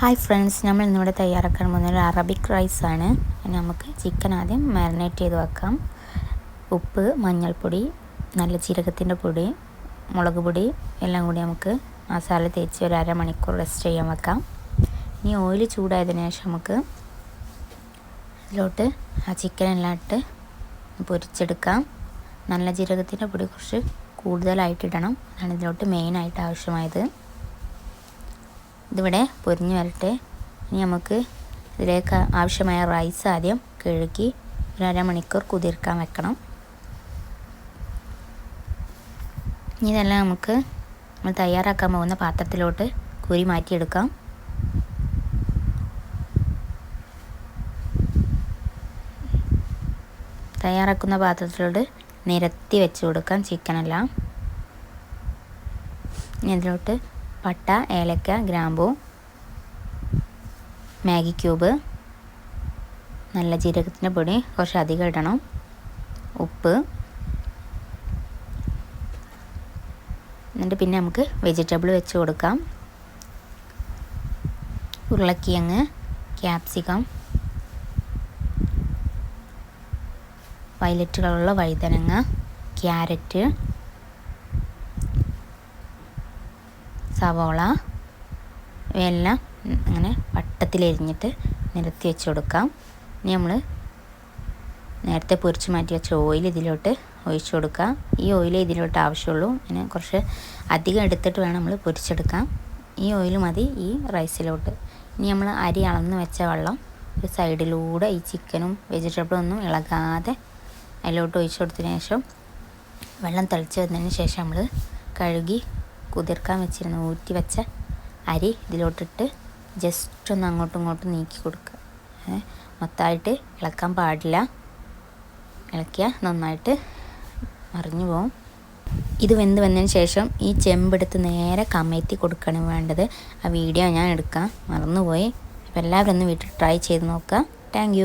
Hi friends നമ്മൾ ഇന്നിവിടെ തയ്യാറാക്കാൻ പോകുന്ന ഒരു അറബിക് റൈസ് ആണ്. നമുക്ക് ചിക്കൻ ആദ്യം മാരിനേറ്റ് ചെയ്ത് വെക്കാം. ഉപ്പ് മഞ്ഞൾപ്പൊടി നല്ല ജീരകത്തിന്റെ പൊടി മുളക് പൊടി എല്ലാം കൂടി നമുക്ക് മസാല തേച്ച് ഒരു അരമണിക്കൂർ റെസ്റ്റ് ചെയ്യാൻ വെക്കാം. ഇനി ഓയിൽ ചൂടായതിനു ശേഷം നമുക്ക് ഇതിലോട്ട് ആ ചിക്കൻ എല്ലാം ഇട്ട് പൊരിച്ചെടുക്കാം. നല്ല ജീരകത്തിന്റെ പൊടി കുറച്ച് കൂടുതലായിട്ട് ഇടണം. അതാണ് ഇതിലോട്ട് മെയിനായിട്ട് ആവശ്യമായത്. ഇതിവിടെ പൊരിഞ്ഞ് വരട്ടെ. ഇനി നമുക്ക് ഇതിലേക്ക് ആവശ്യമായ റൈസ് ആദ്യം കഴുകി ഒരു അരമണിക്കൂർ കുതിർക്കാൻ വെക്കണം. ഇനി ഇതെല്ലാം നമുക്ക് നമ്മൾ തയ്യാറാക്കാൻ പോകുന്ന പാത്രത്തിലോട്ട് കുരി മാറ്റിയെടുക്കാം. തയ്യാറാക്കുന്ന പാത്രത്തിലോട്ട് നിരത്തി വെച്ച് കൊടുക്കാം ചിക്കനെല്ലാം. ഇതിലോട്ട് പട്ട ഏലക്ക ഗ്രാമ്പു മാഗി ക്യൂബ് നല്ല ജീരകത്തിന്റെ പൊടി കുറച്ച് അധികം ഇടണം. ഉപ്പ്. എന്നിട്ട് പിന്നെ നമുക്ക് വെജിറ്റബിൾ വെച്ച് കൊടുക്കാം. ഉരുളക്കിഴങ്ങ് ക്യാപ്സിക്കം വയലറ്റ് കളറുള്ള വഴുതനങ്ങ ക്യാരറ്റ് സവോള ഇവയെല്ലാം അങ്ങനെ വട്ടത്തിലെരിഞ്ഞിട്ട് നിരത്തി വെച്ച് കൊടുക്കാം. ഇനി നമ്മൾ നേരത്തെ പൊരിച്ച് മാറ്റി വെച്ച ഓയിൽ ഇതിലോട്ട് ഒഴിച്ചു കൊടുക്കാം ഈ ഓയിൽ ഇതിലോട്ട് ആവശ്യമുള്ളൂ. പിന്നെ കുറച്ച് അധികം എടുത്തിട്ട് വേണം നമ്മൾ പൊരിച്ചെടുക്കാം ഈ ഓയിൽ മതി ഈ റൈസിലോട്ട്. ഇനി നമ്മൾ അരി അളന്ന് വെച്ച വെള്ളം ഒരു സൈഡിലൂടെ ഈ ചിക്കനും വെജിറ്റബിളും ഒന്നും ഇളകാതെ അതിലോട്ട് ഒഴിച്ചു കൊടുത്തതിന് ശേഷം വെള്ളം തിളച്ച് വന്നതിന് ശേഷം നമ്മൾ കഴുകി കുതിർക്കാൻ വെച്ചിരുന്ന. ഊറ്റി വെച്ച അരി ഇതിലോട്ടിട്ട് ജസ്റ്റ് ഒന്ന് അങ്ങോട്ടും ഇങ്ങോട്ടും നീക്കി കൊടുക്കുക. മൊത്തമായിട്ട് ഇളക്കാൻ പാടില്ല. ഇളക്കിയാൽ നന്നായിട്ട് മറിഞ്ഞു പോകും ഇത് വെന്ത് വന്നതിന് ശേഷം ഈ ചെമ്പെടുത്ത് നേരെ കമഴ്ത്തി കൊടുക്കണം വേണ്ടത്. ആ വീഡിയോ ഞാൻ എടുക്കാം. മറന്നുപോയി. അപ്പോൾ എല്ലാവരും ഒന്ന് വീട്ടിൽ ട്രൈ ചെയ്ത് നോക്കുക. താങ്ക്